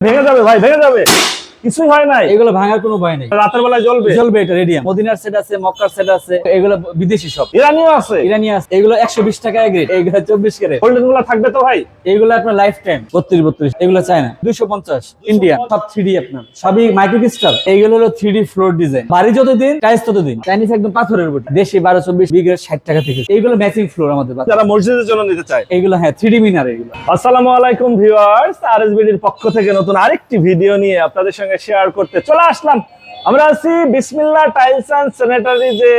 ভেঙে যাবে ভাই ভেঙে যাবে। কিছুই হয় নাই। এগুলো ভাঙার কোনো ভয় নেই। রাতের বেলায় জ্বলবে। চলবে এটা রেডিয়াম। মদিনার সেট আছে মক্কার সেট আছে এগুলো বিদেশি সব। ইরানিও আছে। ইরানি আছে। এগুলো একশো বিশ টাকা গ্রেড এগুলো চব্বিশ ক্যারেট গোল্ডেনগুলা থাকবে তো ভাই? এগুলো আপনার লাইফ টাইম বত্রিশ বত্রিশ। এগুলো চায় না দুইশো পঞ্চাশ। ইন্ডিয়া সব থ্রি আপনার। সবই মাইক্রো ক্রিস্টাল এইগুলো হলো থ্রি ফ্লোর ডিজাইন বাড়ি যত দিন টাইস তত দিন চাইনিজ একদম পাথরের উপর। দেশি বারো চব্বিশ বিঘের ষাট টাকা থেকে। এইগুলো ম্যাচিং ফ্লোর আমাদের যারা মসজিদের জন্য নিতে চায়। এগুলো হ্যাঁ থ্রি মিনার এগুলো। আসসালামু আলাইকুম ভিউয়ার্স আরএসবিডির পক্ষ থেকে নতুন আরেকটি ভিডিও নিয়ে আপনাদের সঙ্গে শেয়ার করতে। চলে আসলাম। আমরা আছি বিসমিল্লা টাইলস এন্ড স্যানিটারি যে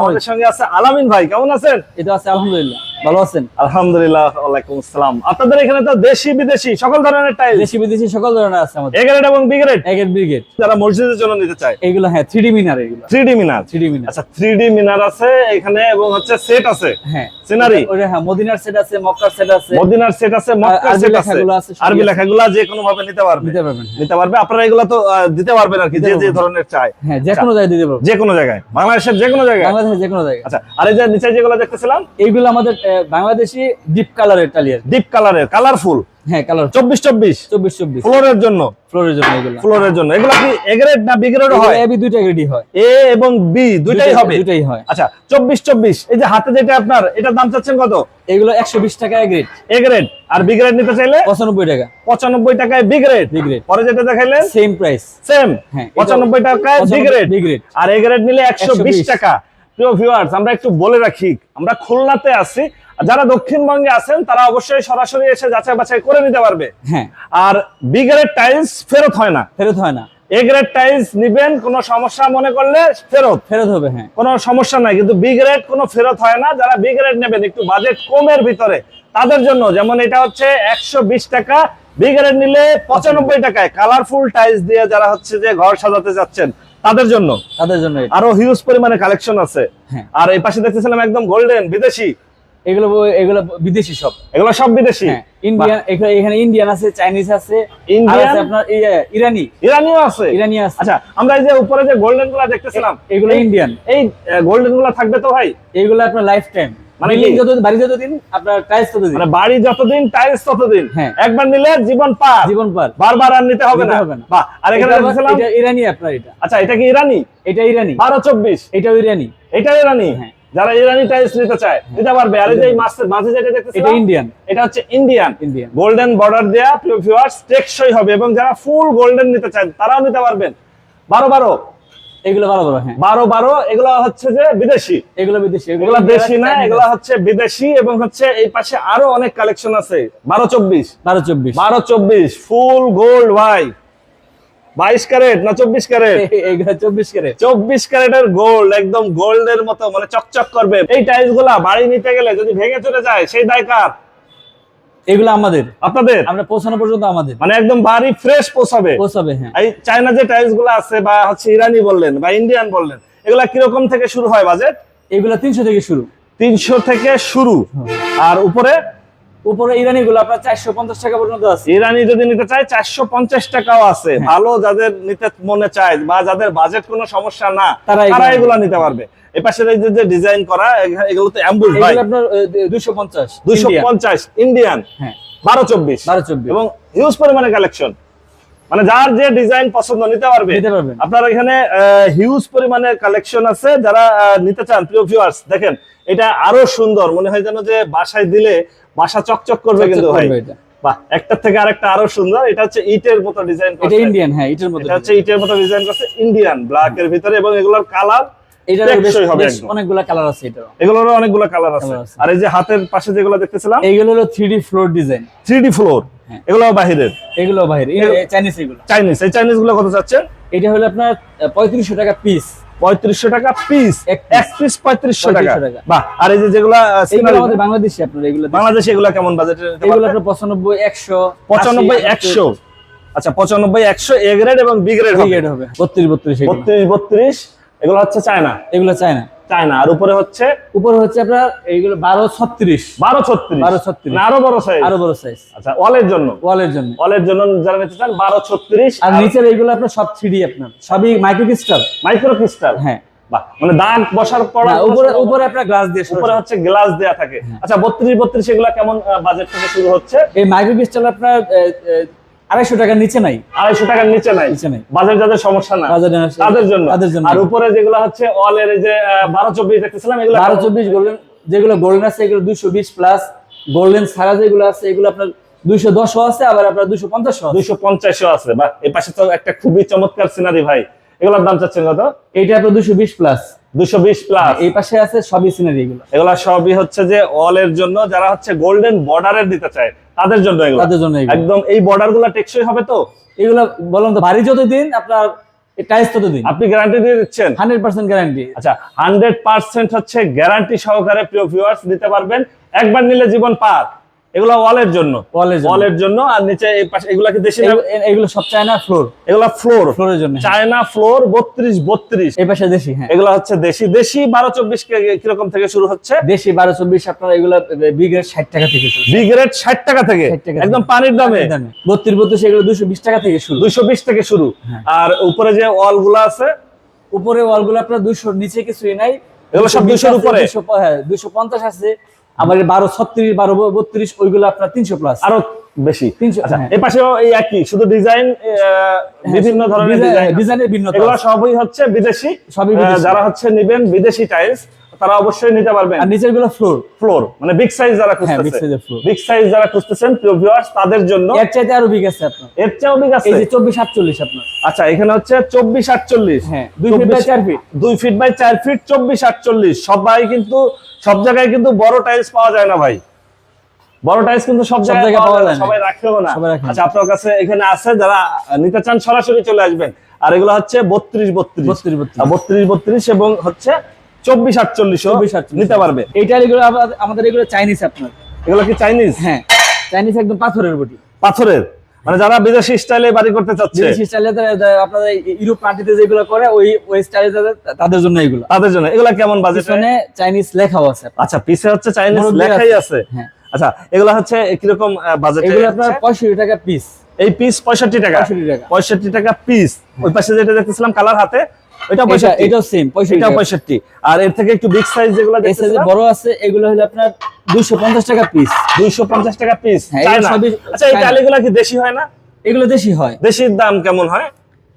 আমাদের সঙ্গে আছে আলামিন ভাই কেমন আছেন? এটা আছে আলহামদুলিল্লাহ। ভালো আছেন? আলহামদুলিল্লাহ ওয়ালাইকুম আসসালাম। আপনাদের এখানে তো দেশি বিদেশি সকল ধরনের টাইলস দেশি বিদেশি সকল ধরনের আছে আমাদের। এ গ্রেড এবং বি গ্রেড একের ব্রিগেড যারা মসজিদের জন্য নিতে চায়। এইগুলো হ্যাঁ থ্রি মিনার এগুলো। থ্রি ডি মিনার। থ্রি মিনার। আচ্ছা থ্রি ডি মিনার আছে এখানে এবং হচ্ছে সেট আছে। হ্যাঁ। সিনারি ওটা হ্যাঁ মদিনার সেট আছে মক্কার সেট আছে। মদিনার সেট আছে মক্কার সেট আছে। আরবি লেখাগুলো যে কোনো ভাবে নিতে পারবে। দিতে পারবেন নিতে পারবে। আপনারা এগুলো তো দিতে পারবেন আর কি যে যে ধরনের চায় হ্যাঁ যে কোনো জায়গায় দিতে পারব যে কোনো জায়গায়। বাংলাদেশের যে কোনো জায়গায়। বাংলাদেশের যে কোনো জায়গায়। আচ্ছা আর এই যে নিচে যেগুলো দেখতেছিলাম এইগুলো আমাদের বাংলাদেশি ডিপ কালারের টালিয়ার ডিপ কালারের কালারফুল হ্যাঁ কালার চব্বিশ চব্বিশ? চব্বিশ চব্বিশ। ফ্লোরের জন্য? ফ্লোরের জন্য এগুলো। ফ্লোরের জন্য। এগুলো কি এগ্রেড না বি গ্রেড হয়? এবি দুইটা রেডি হয়। এ এবং বি দুইটাই হবে? দুইটাই হয়। আচ্ছা চব্বিশ চব্বিশ এই যে হাতে যেটা আপনার এটার দাম চাচ্ছেন কত? এগুলো একশো বিশ টাকা গ্রেড এ গ্রেড আর বি গ্রেড নিতে চাইলে? পঁচানব্বই টাকা। পঁচানব্বই টাকায় বি গ্রেড বি গ্রেড পরে যেটা দেখাইলেন? সেম প্রাইস সেম হ্যাঁ, এটা- পঁচানব্বই টাকায় বি গ্রেড বি গ্রেড আর এ গ্রেড নিলে একশো বিশ 120 টাকা। প্রিয় ভিউয়ার্স আমরা একটু বলে রাখি আমরা খুলনাতে আছি। যারা দক্ষিণবঙ্গে আছেন তারা অবশ্যই সরাসরি এসে যাচাই বাছাই করে নিতে পারবে। হ্যাঁ। আর বি গ্রেড টাইলস ফেরত হয় না। ফেরত হয় না। এ গ্রেড টাইলস নিবেন কোনো সমস্যা মনে করলে ফেরত। ফেরত হবে হ্যাঁ। কোনো সমস্যা নাই কিন্তু বি গ্রেড কোনো ফেরত হয় না। যারা বি গ্রেড নেবেন একটু বাজেট কমের ভিতরে তাদের জন্য যেমন এটা হচ্ছে একশো বিশ টাকা বি গ্রেড নিলে পঁচানব্বই টাকায় কালারফুল টাইলস দিয়ে যারা হচ্ছে যে ঘর সাজাতে যাচ্ছেন তাদের জন্য। তাদের জন্য আরও হিউজ পরিমাণে কালেকশন আছে। হ্যাঁ। আর এই পাশে দেখতেছিলাম একদম গোল্ডেন বিদেশি। এগুলো এগুলো বিদেশি সব। এগুলো সব বিদেশি? হ্যাঁ ইন্ডিয়ান এখানে ইন্ডিয়ান আছে চাইনিজ আছে ইন্ডিয়ান আছে আপনার ইরানি ইরানিও আছে? ইরানি আছে। আচ্ছা আমরা এই যে উপরে যে গোল্ডেনগুলা দেখতেছিলাম এগুলো ইন্ডিয়ান এই গোল্ডেনগুলা থাকবে তো ভাই? এইগুলো আপনার লাইফ টাইম মানে কি? বাড়ি যতদিন আপনার টাইলস ততদিন। মানে বাড়ি যতদিন টাইলস ততদিন। হ্যাঁ। একবার নিলে জীবন পার। জীবন পার। বারবার আর নিতে হবে না। হবে না। বাহ আর এখানে এটা দেখতেছিলাম এটা ইরানি আপনার এটা। আচ্ছা এটা কি ইরানি এটা ইরানি বারো চব্বিশ। এটাও ইরানি এটা ইরানি হ্যাঁ। যারা ইরানি টাইলস নিতে চায় নিতে পারবে। আর এই যে মাঝে যেটা এটা ইন্ডিয়ান এটা হচ্ছে ইন্ডিয়ান ইন্ডিয়ান গোল্ডেন বর্ডার দেয়া প্রিয় ভিউয়ার্স টেকসই হবে এবং যারা ফুল গোল্ডেন নিতে চান তারাও নিতে পারবেন। বারো বারো। এগুলো ভালো ভালো হ্যাঁ। বারো বারো এগুলো হচ্ছে যে বিদেশি। এগুলো বিদেশি এগুলো দেশি না এগুলো হচ্ছে বিদেশি এবং হচ্ছে এই পাশে আরও অনেক কালেকশন আছে। বারো চব্বিশ। বারো চব্বিশ। বারো চব্বিশ ফুল গোল্ড ভাই বাইশ ক্যারেট না চব্বিশ ক্যারেট? চব্বিশ ক্যারেট। চব্বিশ ক্যারেটের গোল্ড একদম গোল্ডের মতো মানে চকচক করবে। এই টাইলসগুলা বাড়ি নিতে গেলে যদি ভেঙে চলে যায় সেই দায় কার? এগুলো আমাদের। আপনাদের? আমরা পৌঁছানো পর্যন্ত আমাদের। মানে একদম বাড়ি ফ্রেশ পৌঁছাবে। পৌঁছাবে হ্যাঁ। এই চায়না যে টাইলসগুলো আছে বা হচ্ছে ইরানি বললেন বা ইন্ডিয়ান বললেন এগুলা কীরকম থেকে শুরু হয় বাজেট এগুলো তিনশো থেকে শুরু। তিনশো থেকে শুরু। আর উপরে উপরে ইরানি গুলো আপনার চারশো পঞ্চাশ টাকা পর্যন্ত আছে। ইরানি যদি নিতে চায় চারশো পঞ্চাশ টাকাও আছে। হ্যাঁ। ভালো যাদের নিতে মনে চায় বা যাদের বাজেট কোনো সমস্যা না তারা এগুলো নিতে পারবে। এই পাশের যে- যে ডিজাইন করা এগুলো- এগুলো তো অ্যাম্বুল ভাই আপনার দুইশো পঞ্চাশ দুইশো পঞ্চাশ ইন্ডিয়ান হ্যাঁ। বারো চব্বিশ। বারো চব্বিশ। এবং হিউজ পরিমাণে কালেকশন মানে যার যে ডিজাইন পছন্দ নিতে পারবে। আপনার এখানে হিউজ পরিমাণে কালেকশন আছে। যারা নিতে চান প্রিয় ভিউয়ার্স দেখেন এটা আরও সুন্দর। মনে হয় যেন যে বাসায় দিলে বাসা চকচক করবে কিন্তু ভাই। বাহ একটার থেকে আরেকটা আরও সুন্দর। এটা হচ্ছে ইটের মতো ডিজাইন এটা করছে। ইন্ডিয়ান হ্যাঁ এটার মধ্যে এটা হচ্ছে ইটের মতো ডিজাইন করছে ইন্ডিয়ান ব্ল্যাক এর ভিতরে এবং এগুলোর কালার অনেকগুলো কালার আছে এটা এগুলোর অনেকগুলো কালার আছে। আর এই যে হাতের পাশে যেগুলো দেখতেছিলাম এইগুলো হলো three floor design three floor. এগুলো বাহিরের। এগুলো এগুলো- চাইনিজ এগুলো। চাইনিজ এই চাইনিজগুলো কত চাচ্ছেন এটা হলো আপনার পঁয়ত্রিশশো টাকা পিস পঁয়ত্রিশশো টাকা পিস এক পিস পঁয়ত্রিশশো টাকা। বাহ আর এই যে যেগুলা বাংলাদেশে আমাদের বাংলাদেশি আপনার এগুলো বাংলাদেশে এগুলা কেমন বাজেট এগুলো আপনার পঁচানব্বই একশো পঁচানব্বই একশো। আচ্ছা পঁচানব্বই একশো এ গ্রেড এবং বি গ্রেড হবে। বত্রিশ বত্রিশ বত্রিশ বত্রিশ এগুলো হচ্ছে চায়না। এগুলো চায় না চায়না। আর উপরে হচ্ছে? উপরে হচ্ছে আপনার এইগুলো বারো ছত্রিশ। বারো ছত্রিশ। 12 36 না, আরও বড় সাইজ আরও বড় সাইজ আচ্ছা ওয়ালের জন্য? ওয়ালের জন্য। ওয়ালের জন্য যারা নিতে চান বারো ছত্রিশ। আর নিচের এইগুলো আপনার সব থ্রি আপনার। সবই মাইক্রো ক্রিস্টাল মাইক্রো ক্রিস্টাল হ্যাঁ। বাহ মানে দাগ বসার পর উপরে উপরে আপনার গ্লাস দিয়ে উপরে হচ্ছে গ্লাস দেয়া থাকে। আচ্ছা বত্রিশ বত্রিশ এগুলা কেমন বাজেট থেকে শুরু হচ্ছে? এই মাইক্রো ক্রিস্টাল আপনার আড়াইশো টাকার নিচে নাই। আড়াইশো টাকার নিচে নাই। নিচে নাই। বাজার যাদের সমস্যা না তাদের জন্য। তাদের জন্য। আর উপরে যেগুলো হচ্ছে অল এর যে বারো চব্বিশ দেখতেছিলাম এগুলো বারো চব্বিশ গোল্ডেন যেগুলো গোল্ডেন আছে এগুলো দুইশো বিশ প্লাস গোল্ডেন ছাড়া যেগুলো আছে এগুলো আপনার দুইশো দশও আছে আবার আপনার দুইশো পঞ্চাশও দুইশো পঞ্চাশও আছে। বা এ পাশে তো একটা খুবই চমৎকার সিনারি ভাই। এগুলোর দাম চাচ্ছেন কত? এইটা আপনার দুইশো বিশ প্লাস দুশো বিশ প্লাস এই পাশে আছে সবই সিনারি এগুলো। এগুলা সবই হচ্ছে যে অলের জন্য যারা হচ্ছে গোল্ডেন বর্ডারের দিতে চায় তাদের জন্য এগুলো। তাদের জন্য একদম এই বর্ডারগুলা টেকসই হবে তো? এগুলো বললাম তো ভারী যত দিন আপনার টাইস তত দিন আপনি গ্যারান্টি দিয়ে দিচ্ছেন? হান্ড্রেড পার্সেন্ট গ্যারান্টি আচ্ছা হান্ড্রেড পার্সেন্ট হচ্ছে গ্যারান্টি সহকারে প্রিয় ভিউয়ার্স দিতে পারবেন। একবার নিলে জীবন পার। এগুলো ওয়ালের জন্য। ওয়ালের জন্য। আর নিচে এই পাশে এগুলা কি দেশি এগুলো- সব চায়না ফ্লোর। এগুলা ফ্লোর। ফ্লোরের জন্য হ্যাঁ। চায়না ফ্লোর বত্রিশ বত্রিশ। এই পাশে দেশি হ্যাঁ। এগুলা হচ্ছে দেশি। দেশি বারো চব্বিশ কীরকম থেকে শুরু হচ্ছে? দেশি বারো চব্বিশ আপনার এগুলো বিগের ষাট টাকা থেকে শুরু। বি গ্রেড ষাট টাকা থেকে? একদম পানির দামে? বত্রিশ বত্রিশ এগুলো দুশো বিশ টাকা থেকে শুরু। দুইশো বিশ থেকে শুরু। হ্যাঁ। আর উপরে যে ওয়ালগুলা আছে? উপরে ওয়ালগুলো আপনার দুশো নিচে কিছুই নাই। এগুলো সব 200 র উপরে? হ্যাঁ পঞ্চাশ আছে আবার বারো ছত্রিশ বারো বত্রিশ ওইগুলো আপনার তিনশো প্লাস আরও বেশি। 300 আচ্ছা হ্যাঁ। পাশেও এই একই শুধু ডিজাইন বিভিন্ন ধরনের ডিজাইন ডিজাইনের ভিন্ন এগুলো সবই হচ্ছে বিদেশি। সবই যারা হচ্ছে নিবেন বিদেশি টাইলস তারা অবশ্যই নিতে পারবেন। আর নিচেরগুলো ফ্লোর ফ্লোর মানে বিগ সাইজ যারা হ্যাঁ, big খুঁজতেছে। size বিগ সাইজ যারা খুঁজতেছেন প্রিয় ভিউয়ার্স তাদের জন্য এর চাইতে আরও বিগ আছে আপনার। এর চেয়েও বিগ আছে? এই যে চব্বিশ আটচল্লিশ আপনার। আচ্ছা এখানে হচ্ছে চব্বিশ আটচল্লিশ। হ্যাঁ, দুই feet by চার feet। দুই ফিট বাই চার ফিট চব্বিশ আটচল্লিশ। সবাই কিন্তু সব জায়গায় কিন্তু বড় টাইলস পাওয়া যায় না ভাই। বড় টাইলস কিন্তু সব জায়গায় পাওয়া যায় না। সবাই রাখেও না। আচ্ছা আপনার কাছে এখানে আছে যারা নিতে চান সরাসরি চলে আসবেন। আর এগুলো হচ্ছে বত্রিশ বত্রিশ। 32, 32 বত্রিশ বত্রিশ এবং হচ্ছে চব্বিশ আটচল্লিশ নিতে পারবে। এইটার এগুলো আমাদের এগুলো চাইনিজ আপনার। এগুলো কি চাইনিজ হ্যাঁ চাইনিজ একদম পাথরের বটি। পাথরের? মানে যারা বিদেশি স্টাইলে বাড়ি করতে চাচ্ছে। বিদেশি স্টাইলে আপনাদের ইউরোপ কান্ট্রিতে যেগুলো করে ওই ওই স্টাইলে তাদের জন্য এগুলো। তাদের জন্য। এগুলা কেমন বাজেট পিছনে চাইনিজ লেখাও আছে। আচ্ছা পিছে হচ্ছে চাইনিজ লেখাই আছে। হ্যাঁ। আচ্ছা এগুলা হচ্ছে কীরকম বাজেট এগুলো আপনার পঁয়ষট্টি টাকা পিস এই পিস পঁয়ষট্টি টাকা। 65 টাকা। পঁয়ষট্টি টাকা পিস ওই পাশে যেটা দেখতেছিলাম কালার হাতে এটা এটাও সেম টাকা। পঁয়ষট্টি। আর এর থেকে একটু বিগ সাইজ যেগুলো বড় আছে এগুলো হলো আপনার দুইশো পঞ্চাশ টাকা পিস দুইশো পঞ্চাশ টাকা পিস হ্যাঁ, আচ্ছা এই। কি দেশি হয় না? এগুলো দেশি হয়। দেশির দাম কেমন হয়?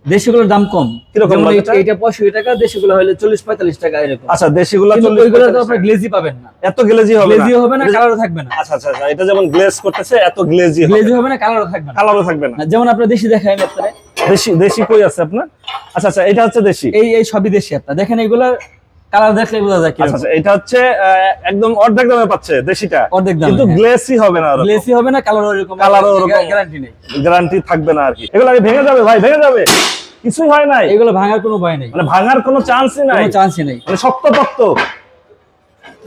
দেশিগুলোর দাম কম। কীরকম? এইটা পঁয়ষট্টি টাকা দেশিগুলো হলে চল্লিশ পঁয়তাল্লিশ টাকা এরকম। আচ্ছা দেশিগুলা ওইগুলো তো আপনার গ্লেজি পাবেন না। এত গ্লেজি হবে না। গ্লেজিও হবে না কালারও থাকবে না। আচ্ছা আচ্ছা আচ্ছা, এটা যেমন গ্লেজ করতেছে এত গ্লেজি হবে। গ্লেজি হবে না কালারও থাকবে না। কালারও থাকবে না। যেমন আপনার দেশি দেখায় আপনারে দেশি দেশি কই আছে আপনার? আচ্ছা আচ্ছা এটা হচ্ছে দেশি। এই এই সবই দেশি আপনার। দেখেন এগুলার কালার দেখলে বোঝা যায় আচ্ছা আচ্ছা এটা হচ্ছে একদম অর্ধেক দামে পাচ্ছে দেশিটা। অর্ধেক দামে, কিন্তু হ্যাঁ। গ্লেসি হবে না গ্লেসি হবে না কালার ওরকম। কালারও ওরকম। গ্যারান্টি নেই। গ্যারান্টি থাকবে না আর কি এগুলো আগে ভেঙে যাবে ভাই ভেঙে যাবে। কিছুই হয় নাই। এগুলো ভাঙার কোনো ভয় নেই। মানে ভাঙার কোনো চান্সই নাই। কোনো চান্সই নেই। মানে শক্ত পক্ত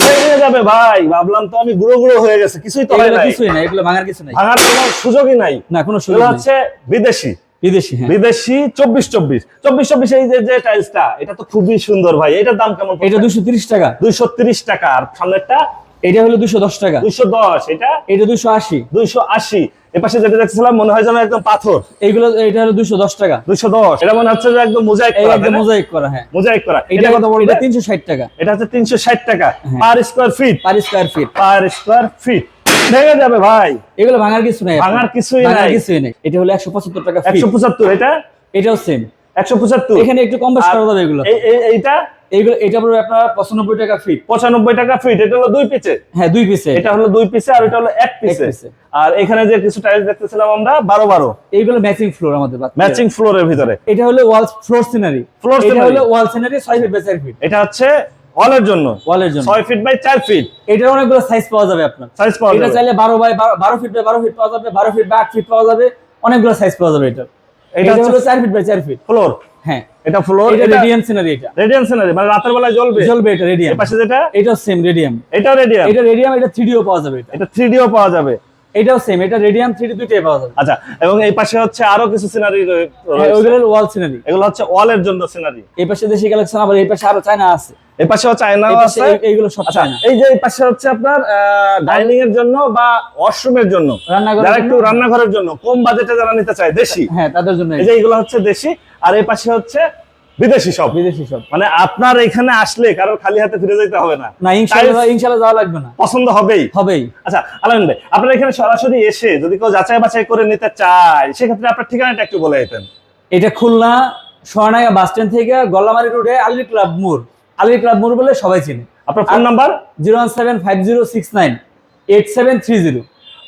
ভেঙে যাবে ভাই। ভাবলাম তো আমি গুঁড়ো গুঁড়ো হয়ে গেছে। কিছুই তো হয় এগুলো নাই। কিছুই না এগুলো ভাঙার কিছু নাই। ভাঙার কোনো সুযোগই নাই। না কোনো সুযোগ এগুলো হচ্ছে বিদেশি। বিদেশি হ্যাঁ। বিদেশি চব্বিশ চব্বিশ। চব্বিশ চব্বিশ এই যে যে টাইলসটা এটা তো খুবই সুন্দর ভাই। এটার দাম কেমন এটা দুশো তিরিশ টাকা। দুইশো তিরিশ টাকা। আর সামনেরটা? এটা হলো দুশো দশ টাকা। দুইশো দশ। এটা? এটা দুশো আশি। দুইশো আশি। এপাশে যেটা দেখছিলাম মনে হয় যেন একদম পাথর। এইগুলো এটা হলো দুশো দশ টাকা। দুইশো দশ। এটা মনে হচ্ছে যে একদম মোজাইক করা একদম মোজাইক করা হ্যাঁ। মোজাইক করা। এটা কত বলবে এটা তিনশো ষাট টাকা। এটা হচ্ছে তিনশো ষাট টাকা। হ্যাঁ। Per square feet. Per square feet. Per square feet. ভেঙে যাবে ভাই। এগুলো ভাঙার কিছু নাই ভাঙার কিছুই নাই। কিছুই নেই। এটা হলো একশো পঁচাত্তর টাকা একশো ফিট পঁচাত্তর এটা? এটাও সেম একশো পঁচাত্তর। এখানে একটু কম বেশ করা যাবে এগুলো। এই- এই- এইটা? এইগুলো এটা পড়বে আপনার পঁচানব্বই টাকা ফিট পঁচানব্বই টাকা ফিট এটা হলো দুই পিচে হ্যাঁ দুই পিসে এটা হলো দুই পিসে আর এটা হলো এক পিসে আর এখানে যে কিছু টাইলস দেখতেছিলাম আমরা বারো বারো। এইগুলো ম্যাচিং ফ্লোর আমাদের। ম্যাচিং ফ্লোরের ভিতরে। এটা হলো ওয়াল ফ্লোর সিনারি Floor এটা হলো ওয়াল সিনারি ছয় ফিট বাই চার ফিট এটা হচ্ছে ওয়ালের জন্য? ওয়ালের জন্য। ছয় ফিট বাই চার ফিট এটার অনেকগুলো সাইজ পাওয়া যাবে আপনার। সাইজ পাওয়া এটা চাইলে বারো বাই বারো ফিট বাই বারো ফিট পাওয়া যাবে বারো ফিট বাই আট ফিট পাওয়া যাবে অনেকগুলো সাইজ পাওয়া যাবে এটা এটা এটা হলো চার ফিট বাই চার ফিট ফ্লোর হ্যাঁ। এটা ফ্লোর এটা এটা রেডিয়াম সিনারি এটা। রেডিয়াম সিনারি মানে রাতের বেলায় জ্বলবে? জ্বলবে এটা রেডিয়াম পাশে যেটা? এটাও সেম রেডিয়াম এটাও রেডিয়াম এটা রেডিয়াম এটা থ্রিডিও পাওয়া যাবে এটা। এটা থ্রি ডিও পাওয়া যাবে। এটাও সেম এটা রেডিয়াম থ্রিডি দুইটাই পাওয়া যাবে। আচ্ছা এবং এই পাশে হচ্ছে আরও কিছু সিনারি ওয়াল সিনারি এগুলো হচ্ছে ওয়ালের জন্য সিনারি এই পাশে দেশি কালেকশন আবার এই পাশে আরও চায়না আছে। এই পাশেও চায়নাও এই আছে। এইগুলো সব আচ্ছা চায়না এই যে এই পাশে হচ্ছে আপনার ডাইনিং এর জন্য বা ওয়াশরুমের জন্য। যারা? একটু রান্নাঘরের জন্য কম বাজেটে যারা নিতে চায় দেশি। হ্যাঁ তাদের জন্য এই যে এইগুলো হচ্ছে দেশি। আর এই পাশে হচ্ছে বিদেশি সব। বিদেশি সব। মানে আপনার এখানে আসলে কারোর খালি হাতে ফিরে যেতে হবে না। না ইনশাল্লাহ ইনশাল্লাহ যাওয়া লাগবে না। পছন্দ হবেই। হবেই। আচ্ছা আলামিন ভাই আপনার এখানে সরাসরি এসে যদি কেউ যাচাই বাছাই করে নিতে চায় সেক্ষেত্রে আপনার ঠিকানাটা একটু বলে দিতেন। এটা খুলনা সোয়ানাগা বাস স্ট্যান্ড থেকে গল্লামারি রোডে আলী ক্লাব মোড়। আলী ক্লাব মোড় বলে সবাই চিনে। আপনার phone number zero one seven five zero six nine eight seven three zero.